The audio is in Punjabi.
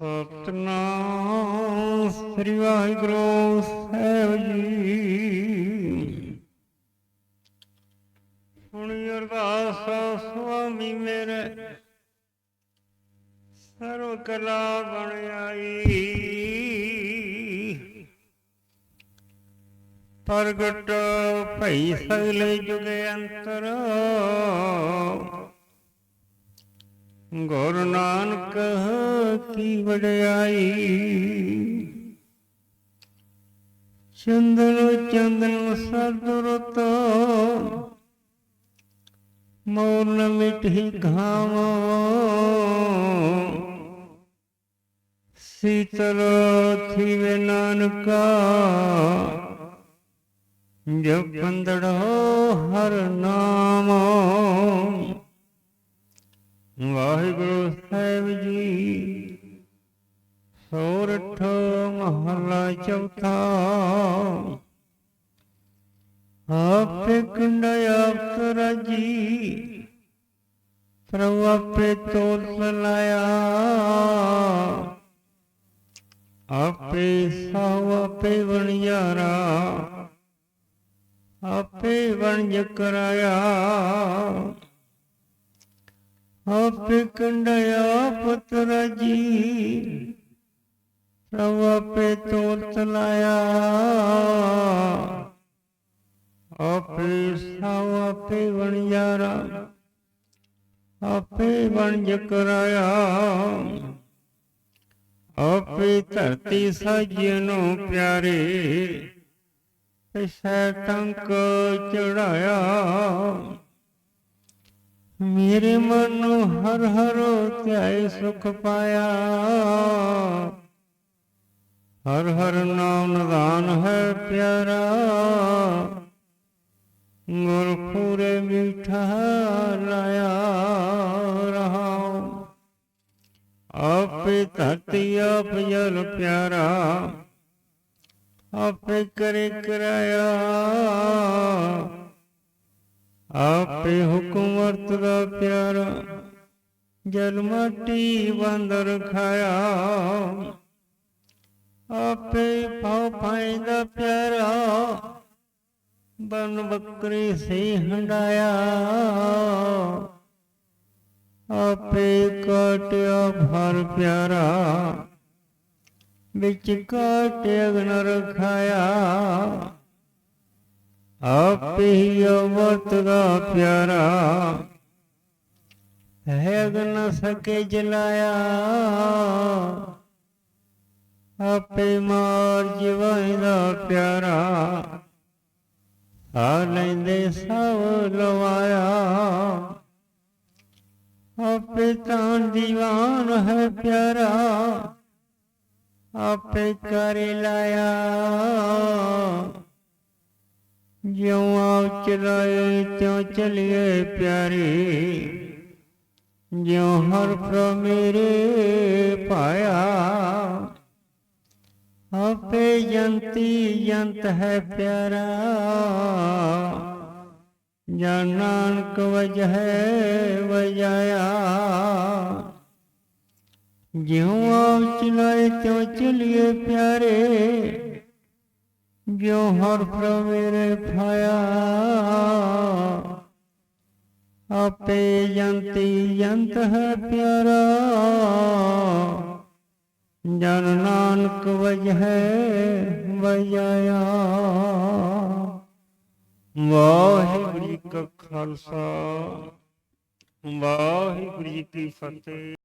ਸਤਨਾਮ ਸ੍ਰੀ ਵਾਹਿਗੁਰੂ ਸਾਹਿਬ ਜੀ। ਸੁਣੀ ਅਰਦਾਸ ਸੁਆਮੀ ਮੇਰੇ ਸਰਵ ਕਲਾ ਬਣ ਆਈ। ਪ੍ਰਗਟ ਭਈ ਸਗਲੇ ਜੁਗੇ ਅੰਤਰ। ਗੁਰੂ ਨਾਨਕ ਕੀ ਵਡਿਆਈ। ਚੰਦਨ ਚੰਦਨ ਸਦਰਤ ਮੋਰ ਨ ਮਿਟhi ਘਾਮ। ਸੀਤਲ ਥੀਵੇ ਨਾਨਕਾ, ਜਪੰਦੜੋ ਹਰ ਨਾਮ। ਮਹਲਾ ਚੌਥਾ। ਆਪੇ ਕੰਡ ਆਪ ਜੀ ਪ੍ਰਭੂ ਆਪੇ ਤੋਲ ਲਾਇਆ ਆਪੇ ਸਾਵ ਆਪੇ ਵਣਿਆਰਾ ਆਪੇ ਵਣਜ ਕਰਾਇਆ ਆਪੇ ਕੰਡਿਆ ਪੁੱਤਰ ਜੀ ਪ੍ਰਭ ਆਪੇ ਤੋਲ ਤਲਾਇਆ। ਆਪੇ ਸਾਵ ਆਪੇ ਵਣਜਾਰਾ ਆਪੇ ਵਣਜ ਕਰਾਇਆ ਆਪੇ ਧਰਤੀ ਸਾਜਿਓ ਪਿਆਰੇ। ਪਿਛੈ ਟੰਕ ਚੜਾਇਆ। ਮੇਰੇ ਮਨ ਨੂੰ ਹਰ ਹਰ ਧਿਆਏ ਸੁਖ ਪਾਇਆ। ਹਰ ਹਰ ਨਾਮ ਨਿਦਾਨ ਹੈ ਪਿਆਰਾ। ਗੁਰ ਪੂਰੇ ਮਿਠਾ ਲਾਇਆ ਰਹਾ ਆਪੇ ਧਰਤੀ, ਆਪ ਜਲ ਪਿਆਰਾ। ਆਪੇ ਕਰੇ ਕਰਾਇਆ। ਆਪੇ ਹੁਕਮ ਵਰਤਦਾ ਪਿਆਰਾ। ਜਲ ਮਾਟੀ ਬੰਦ ਰਖਾਇਆ ਆਪੇ ਪਾਉ ਪਾਇਦਾ ਪਿਆਰਾ। ਬਨ ਬੱਕਰੀ ਸੇ ਹੰਡਾਇਆ। ਆਪੇ ਕਾਟਿਆ ਭਰ ਪਿਆਰਾ। ਵਿੱਚ ਕਾਟ ਅਗਨ ਰਖਾਇਆ ਆਪੇ ਹੀ ਅਮਰਤ ਦਾ ਪਿਆਰਾ। ਹੈ ਅਗਨ ਸਕੇ ਜਲਾਇਆ। ਆਪੇ ਮਾਰ ਜਿਵਾਂ ਦਾ ਪਿਆਰਾ। ਆ ਲੈਂਦੇ ਸਭ ਲਵਾਇਆ। ਆਪੇ ਤਾਂ ਦੀਵਾਨ ਹੈ ਪਿਆਰਾ। ਆਪੇ ਕਰ ਲਾਇਆ। ਜਿਉ ਆਪ ਚਲਾਏ ਤਿਉ ਚਲਿਏ ਪਿਆਰੇ। ਜਿਉ ਹਰ ਪ੍ਰਭ ਮੇਰੇ ਪਾਇਆ ਆਪੇ ਜੰਤੀ ਜੰਤ ਹੈ ਪਿਆਰਾ ਜਨ ਨਾਨਕ ਵਜਹਿ ਵਜਾਇਆ ਜਿਉ ਆਪ ਚਲਾਏ ਤਿਉ ਚਲਿਏ ਪਿਆਰੇ ਜੋ ਹਰ ਪ੍ਰਭ ਮੇਰੇ ਪਾਇਆ ਆਪੇ ਜੰਤੀ ਜੰਤ ਹੈ ਪਿਆਰਾ ਜਨ ਨਾਨਕ ਵਜਹਿ ਵਜਾਇਆ ਵਾਹਿਗੁਰੂ ਜੀ ਕਾ ਖਾਲਸਾ ਵਾਹਿਗੁਰੂ ਜੀ ਕੀ ਫਤਿਹ।